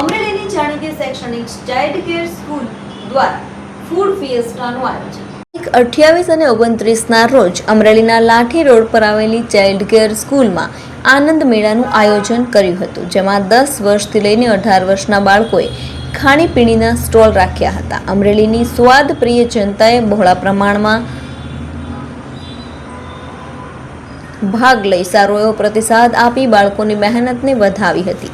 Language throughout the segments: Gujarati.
અમરેલીની જાણીતી શૈક્ષણિક ચાઇલ્ડ કેર સ્કૂલ દ્વારા ફૂડ ફિએસ્ટાનું આયોજન. અઠ્યાવીસ અને ઓગણત્રીસના રોજ અમરેલીના લાઠી રોડ પર આવેલી ચાઇલ્ડ કેર સ્કૂલમાં આનંદ મેળાનું આયોજન કર્યું હતું, જેમાં દસ વર્ષથી લઈને અઢાર વર્ષના બાળકોએ ખાણીપીણીના સ્ટોલ રાખ્યા હતા. અમરેલીની સ્વાદ પ્રિય જનતાએ બહોળા પ્રમાણમાં ભાગ લઈ સારો એવો પ્રતિસાદ આપી બાળકોની મહેનતને વધાવી હતી.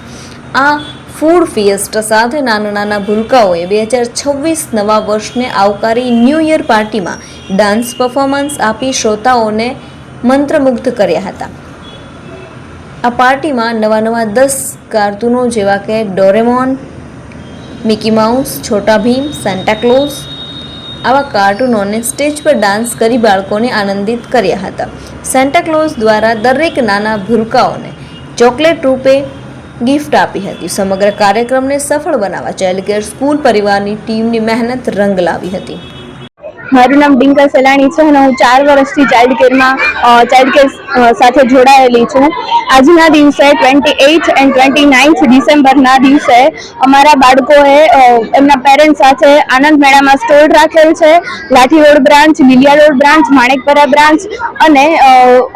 આ ફૂડ ફિએસ્ટા સાથે નાના નાના ભૂલકાઓએ બે હજાર છવ્વીસ નવા વર્ષને આવકારી ન્યૂ યર પાર્ટીમાં ડાન્સ પરફોર્મન્સ આપી શ્રોતાઓને મંત્રમુગ્ધ કર્યા હતા. આ પાર્ટીમાં નવા નવા દસ કાર્ટૂનો જેવા કે Doraemon, Mickey Mouse, Chhota Bheem Santa Claus આવા કાર્ટૂનોને સ્ટેજ પર ડાન્સ કરી બાળકોને આનંદિત કર્યા હતા. સેન્ટાક્લોઝ દ્વારા દરેક નાના ભૂલકાઓને ચોકલેટ રૂપે ગિફ્ટ આપી હતી. સમગ્ર કાર્યક્રમને સફળ બનાવવા ચાઇલ્ડ કેર સ્કૂલ પરિવારની ટીમની મહેનત રંગ લાવી હતી. મારું નામ ડિંકલ સલાણી છે અને હું ચાર વર્ષથી ચાઇલ્ડ કેરમાં ચાઇલ્ડ કેર સાથે જોડાયેલી છું. આજના દિવસે twenty eighth and twenty ninth ડિસેમ્બરના દિવસે અમારા બાળકોએ એમના પેરેન્ટ્સ સાથે આનંદ મેળામાં સ્ટોલ રાખેલ છે. Lathi road branch Liliya road branch Manekpara branch અને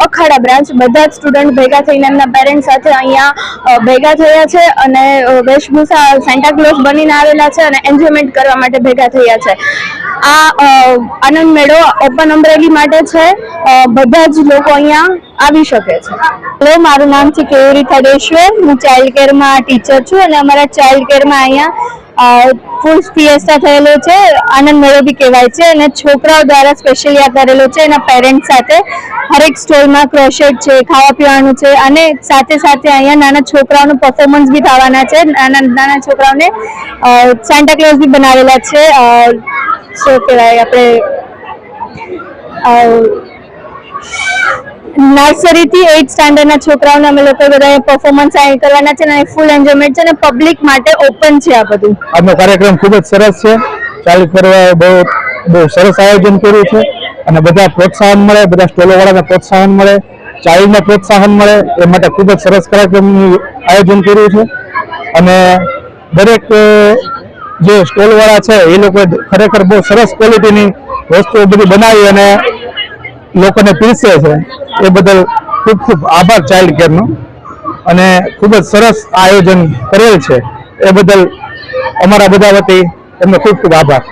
અખાડા બ્રાન્ચ બધા જ સ્ટુડન્ટ ભેગા થઈને એમના પેરેન્ટ્સ સાથે અહીંયા ભેગા થયા છે અને વેશભૂષા સેન્ટાક્લોઝ બનીને આવેલા છે અને એન્જોયમેન્ટ કરવા માટે ભેગા થયા છે. આ આનંદ મેળો ઓપન અમરેલી માટે છે. બધા જ લોકો અહીંયા આવી શકે છે. હેલો, મારું નામ છે કેયુરી થડેશ્વર. હું ચાઇલ્ડ કેરમાં ટીચર છું અને અમારા ચાઇલ્ડ કેરમાં અહીંયા ફૂલ ફિએસ્ટા થયેલો છે. આનંદ મેળો બી કહેવાય છે અને છોકરાઓ દ્વારા સ્પેશિયલી આ કરેલો છે એના પેરેન્ટ્સ સાથે. હરેક સ્ટોલમાં ક્રોશેટ છે, ખાવા પીવાનું છે અને સાથે સાથે અહીંયા નાના છોકરાઓનું પરફોર્મન્સ બી થવાના છે. નાના નાના છોકરાઓને સાન્ટાક્લોઝ બી બનાવેલા છે. શું કહેવાય, આપણે નર્સરીથી એઇટ સ્ટાન્ડર્ડના છોકરાઓને અમે લોકો બધા પરફોર્મન્સ અહીં કરવાના છે અને ફૂલ એન્જોયમેન્ટ છે અને પબ્લિક માટે ઓપન છે આ બધું. આજનો કાર્યક્રમ ખૂબ જ સરસ છે. ચાલુ કરવા બહુ બહુ સરસ આયોજન કર્યું છે. અને બધા પ્રોત્સાહન મળે, બધા સ્ટોલોવાળાને પ્રોત્સાહન મળે ચાઇલ્ડને પ્રોત્સાહન મળે, એ માટે ખૂબ જ સરસ કાર્યક્રમનું આયોજન કર્યું છે. અને દરેક જે સ્ટોલ વાળા છે, એ લોકો ખરેખર બહુ સરસ ક્વોલિટીની વસ્તુઓ બધી બનાવી અને લોકોને પીરસે છે. એ બદલ ખૂબ ખૂબ આભાર ચાઇલ્ડ કેરનો અને ખૂબ જ સરસ આયોજન કરેલ છે. એ બદલ અમારા બધા વતી એમનો ખૂબ ખૂબ આભાર.